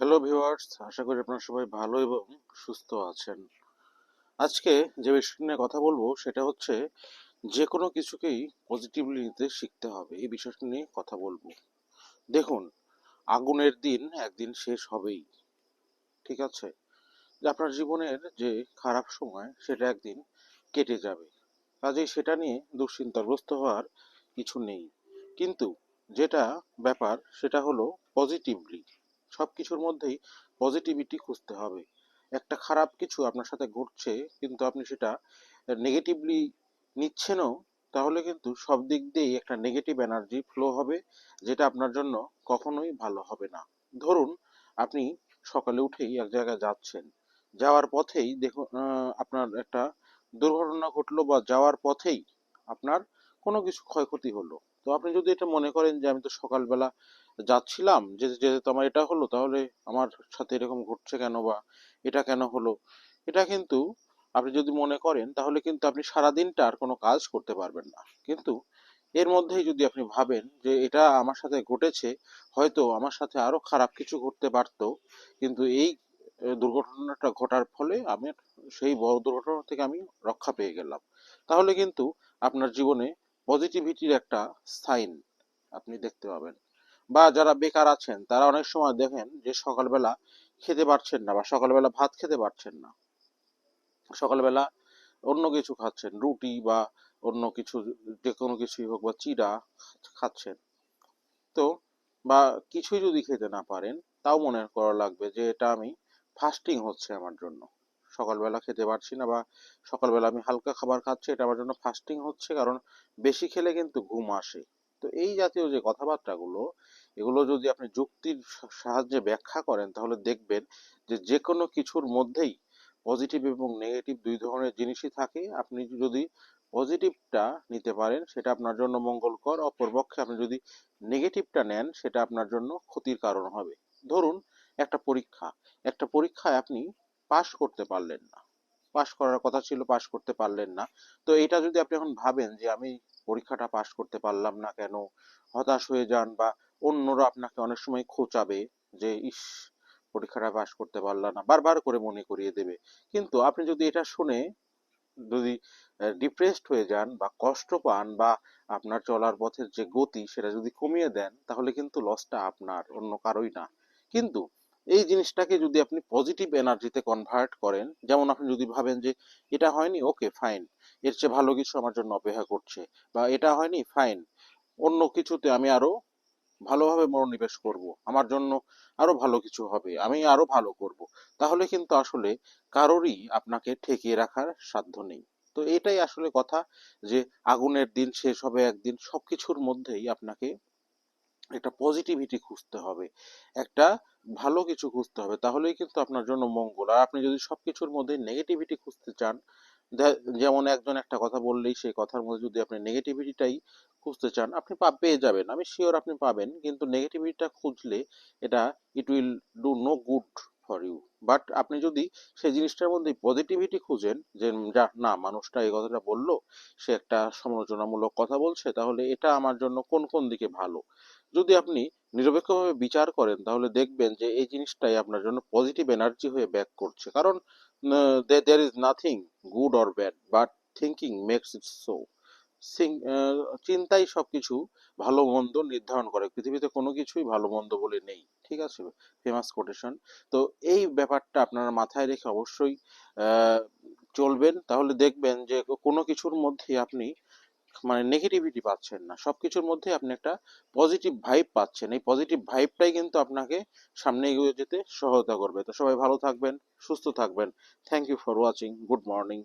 Hello viewers আশা করি আপনারা সবাই ভালো এবং সুস্থ আছেন। আজকে যে বিষয়টি নিয়ে কথা বলব, সেটা হচ্ছে যে কোনো কিছুকেই পজিটিভলি নিতে শিখতে হবে। এই বিষয়টি নিয়ে কথা বলব। দেখুন, আগুনের দিন একদিন শেষ হবেই। ঠিক আছে? যে আপনার জীবনের যে খারাপ সময়, সেটা একদিন কেটে যাবে। কাজেই সেটা নিয়ে দুশ্চিন্তাগ্রস্ত হওয়ার কিছু নেই। কিন্তু যেটা ব্যাপার, সেটা হলো পজিটিভলি সব কিছুর মধ্যেই পজিটিভিটি খুঁজতে হবে। একটা খারাপ কিছু আপনার সাথে ঘটছে, কিন্তু আপনি সেটা নেগেটিভলি নিচ্ছেনও, তাহলে কিন্তু সব দিক দিয়েই একটা নেগেটিভ এনার্জি ফ্লো হবে, যেটা আপনার জন্য কখনোই ভালো হবে না। ধরুন, আপনি সকালে উঠেই এক জায়গায় যাচ্ছেন। যাওয়ার পথেই দেখুন আপনার একটা দুর্ঘটনা ঘটলো বা যাওয়ার পথেই আপনার কোনো কিছু ক্ষয়ক্ষতি হলো। তো আপনি যদি এটা মনে করেন যে আমি তো সকালবেলা যাচ্ছিলাম, যে যেতে আমার এটা হলো, তাহলে আমার সাথে এরকম ঘটছে কেন বা এটা কেন হলো? এটা কিন্তু আপনি যদি মনে করেন, তাহলে কিন্তু আপনি সারাদিনটা আর কোনো কাজ করতে পারবেন না। কিন্তু এর মধ্যেই যদি আপনি ভাবেন যে এটা আমার সাথে ঘটেছে, হয়তো আমার সাথে আরও খারাপ কিছু ঘটতে পারতো, কিন্তু এই দুর্ঘটনাটা ঘটার ফলে আমি সেই বড় দুর্ঘটনা থেকে আমি রক্ষা পেয়ে গেলাম। তাহলে কিন্তু আপনার জীবনে পজিটিভিটির একটা সাইন আপনি দেখতে পাবেন। বা যারা বেকার আছেন, তারা অনেক সময় দেখেন যে সকালবেলা খেতে পারছেন না বা সকালবেলা ভাত খেতে পারছেন না। সকালবেলা অন্য কিছু খাচ্ছেন, রুটি বা অন্য কিছু, যে কোনো কিছুই হোক বা চিড়া খাচ্ছেন। তো বা কিছুই যদি খেতে না পারেন, তাও মনে করা লাগবে যে এটা আমি ফাস্টিং হচ্ছে আমার জন্য। সকালবেলা খেতে পারছি না বা সকালবেলা আমি হালকা খাবার খাচ্ছি, এটা আমার জন্য ফাস্টিং হচ্ছে কারণ বেশি খেলে কিন্তু ঘুম আসে। তো এই জাতীয় যে কথাবার্তাগুলো, এগুলো যদি আপনি যুক্তির সাহায্যে ব্যাখ্যা করেন, তাহলে দেখবেন যে যে কোনো কিছুর মধ্যেই পজিটিভ এবং নেগেটিভ দুই ধরনের জিনিসই থাকে। আপনি যদি পজিটিভটা নিতে পারেন, সেটা আপনার জন্য মঙ্গলকর, অপরপক্ষে আপনি যদি নেগেটিভটা নেন, সেটা আপনার জন্য ক্ষতির কারণ হবে। ধরুন, একটা পরীক্ষা। একটা পরীক্ষায় আপনি পাশ করতে পারলেন না। পাশ করার কথা ছিল, পাশ করতে পারলেন না। তো এটা যদি আপনি এখন ভাবেন যে আমি পরীক্ষাটা পাশ করতে পারলাম না কেন, হতাশ হয়ে যান বা অন্যরা আপনাকে অনেক সময় খোঁচাবে যে, ইস, পরীক্ষাটা পাশ করতে পারলাম না। বারবার করে মনে করিয়ে দেবে। কিন্তু আপনি যদি এটা শুনে যদি ডিপ্রেসড হয়ে যান বা কষ্ট পান বা আপনার চলার পথের যে গতি সেটা যদি কমিয়ে দেন, তাহলে কিন্তু লসটা আপনার, অন্য কারোই না। কিন্তু এই জিনিসটাকে যদি আপনি পজিটিভ এনার্জিতে কনভার্ট করেন, যেমন আপনি যদি ভাবেন যে এটা হয়নি ওকে ফাইন এর চেয়ে ভালো কিছু আমার জন্য অপেক্ষা করছে, বা এটা হয়নি ফাইন অন্য কিছুতে আমি আরও ভালোভাবে মনোনিবেশ করব, আমার জন্য আরও ভালো কিছু হবে, আমি আরও ভালো করব, তাহলে কিন্তু আসলে কারোরই আপনাকে ঠেকিয়ে রাখার সাধ্য নেই। তো এটাই আসলে কথা যে আগুনের দিন শেষ হবে, একদিন সবকিছুর মধ্যেই আপনাকে একটা পজিটিভিটি খুঁজতে হবে, একটা ভালো কিছু খুঁজতে হবে, তাহলেই কিন্তু আপনার জন্য মঙ্গল। আর আপনি যদি সব কিছুর মধ্যে নেগেটিভিটি খুঁজতে চান যেমন একজন একটা কথা বললেই সেই কথার মধ্যে যদি আপনি নেগেটিভিটিটাই খুঁজতে চান, আপনি পেয়ে যাবেন। আমি শিওর আপনি পাবেন, কিন্তু নেগেটিভিটিটা খুঁজলে এটা it will do no good for you but আপনি যদি সেই জিনিসটার মধ্যে পজিটিভিটি খুঁজেন, যে যা, না, মানুষটা এই কথাটা বলল, সে একটা সমালোচনামূলক কথা বলছে, তাহলে এটা আমার জন্য কোন কোন দিকে ভালো? যদি আপনি নিরপেক্ষভাবে বিচার করেন, তাহলে দেখবেন যে এই জিনিসটাই আপনার জন্য পজিটিভ এনার্জি হয়ে ব্যাক করছে। কারণ there is nothing good or bad but thinking makes it so চিন্তাই সবকিছু ভালো মন্দ নির্ধারণ করে। পৃথিবীতে কোনো কিছুই ভালো মন্দ বলে নেই। ঠিক আছে? ফেমাস কোটেশন তো এই ব্যাপারটা আপনারা মাথায় রেখে অবশ্যই চলবেন। তাহলে দেখবেন যে কোনো কিছুর মধ্যে আপনি মানে নেগেটিভিটি পাচ্ছেন না। সবকিছুর মধ্যে আপনি একটা পজিটিভ ভাইব পাচ্ছেন। এই পজিটিভ ভাইবটাই কিন্তু আপনাকে সামনে এগিয়ে যেতে সহায়তা করবে। তো সবাই ভালো থাকবেন, সুস্থ থাকবেন। Thank you for watching good morning